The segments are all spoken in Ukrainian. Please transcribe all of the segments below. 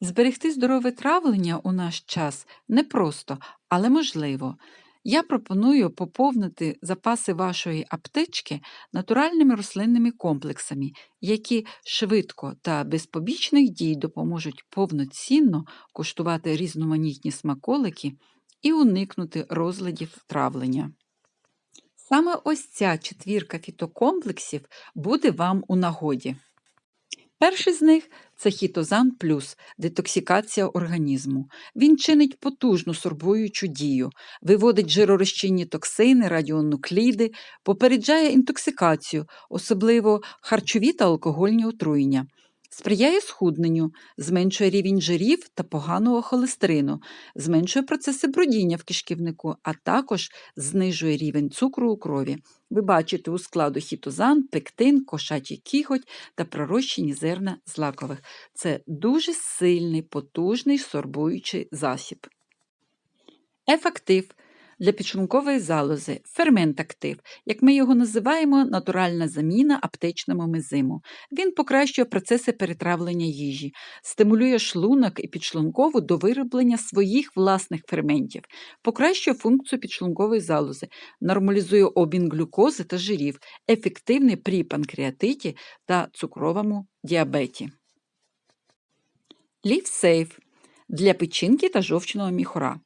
Зберегти здорове травлення у наш час непросто, але можливо. Я пропоную поповнити запаси вашої аптечки натуральними рослинними комплексами, які швидко та без побічних дій допоможуть повноцінно куштувати різноманітні смаколики і уникнути розладів травлення. Саме ось ця четвірка фітокомплексів буде вам у нагоді. Перший з них це хітозан плюс детоксикація організму. Він чинить потужну сорбуючу дію, виводить жиророзчинні токсини, радіонукліди, попереджає інтоксикацію, особливо харчові та алкогольні отруєння. Сприяє схудненню, зменшує рівень жирів та поганого холестерину, зменшує процеси бродіння в кишківнику, а також знижує рівень цукру у крові. Ви бачите у складу хітозан, пектин, кошачий кіготь та пророщені зерна злакових. Це дуже сильний, потужний сорбуючий засіб. Ефектив для підшлункової залози, фермент-актив, як ми його називаємо, натуральна заміна аптечному мезиму. Він покращує процеси перетравлення їжі, стимулює шлунок і підшлункову до вироблення своїх власних ферментів, покращує функцію підшлункової залози, нормалізує обмін глюкози та жирів, ефективний при панкреатиті та цукровому діабеті. Лівсейф для печінки та жовчного міхура.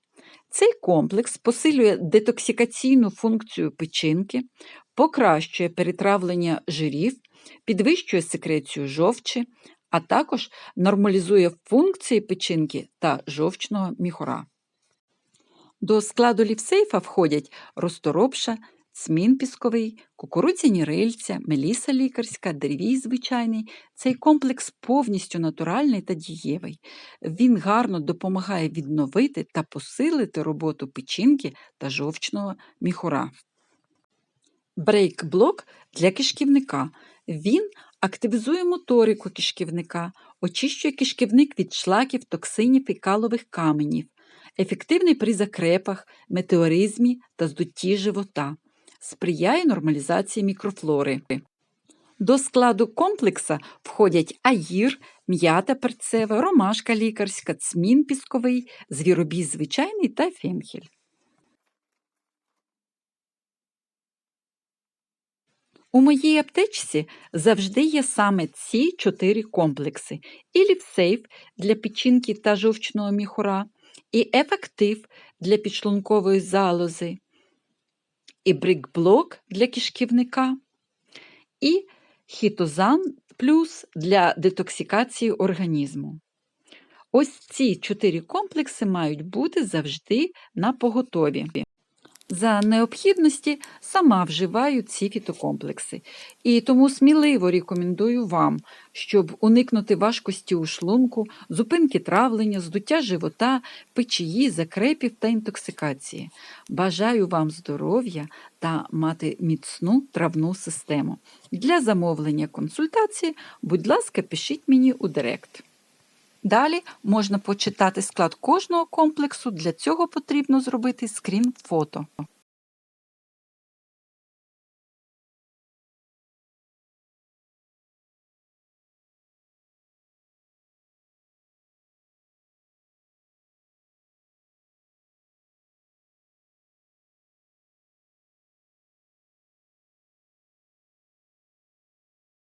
Цей комплекс посилює детоксикаційну функцію печінки, покращує перетравлення жирів, підвищує секрецію жовчі, а також нормалізує функції печінки та жовчного міхура. До складу лівсейфа входять розторопша, цмін пісковий, кукурудзяні рильця, меліса лікарська, деревій звичайний. Цей комплекс повністю натуральний та дієвий. Він гарно допомагає відновити та посилити роботу печінки та жовчного міхура. Брейк-блок для кишківника. Він активізує моторику кишківника, очищує кишківник від шлаків, токсинів і калових каменів, ефективний при закрепах, метеоризмі та здутті живота, сприяє нормалізації мікрофлори. До складу комплекса входять аїр, м'ята перцева, ромашка лікарська, цмін пісковий, звіробій звичайний та фенхель. У моїй аптечці завжди є саме ці чотири комплекси: і лівсейф для печінки та жовчного міхура, і ефектив для підшлункової залози, і брикблок для кишківника, і хітозан плюс для детоксикації організму. Ось ці чотири комплекси мають бути завжди на поготові. За необхідності сама вживаю ці фітокомплекси. І тому сміливо рекомендую вам, щоб уникнути важкості у шлунку, зупинки травлення, здуття живота, печії, закрепів та інтоксикації. Бажаю вам здоров'я та мати міцну травну систему. Для замовлення консультації, будь ласка, пишіть мені у директ. Далі можна почитати склад кожного комплексу, для цього потрібно зробити скрін фото.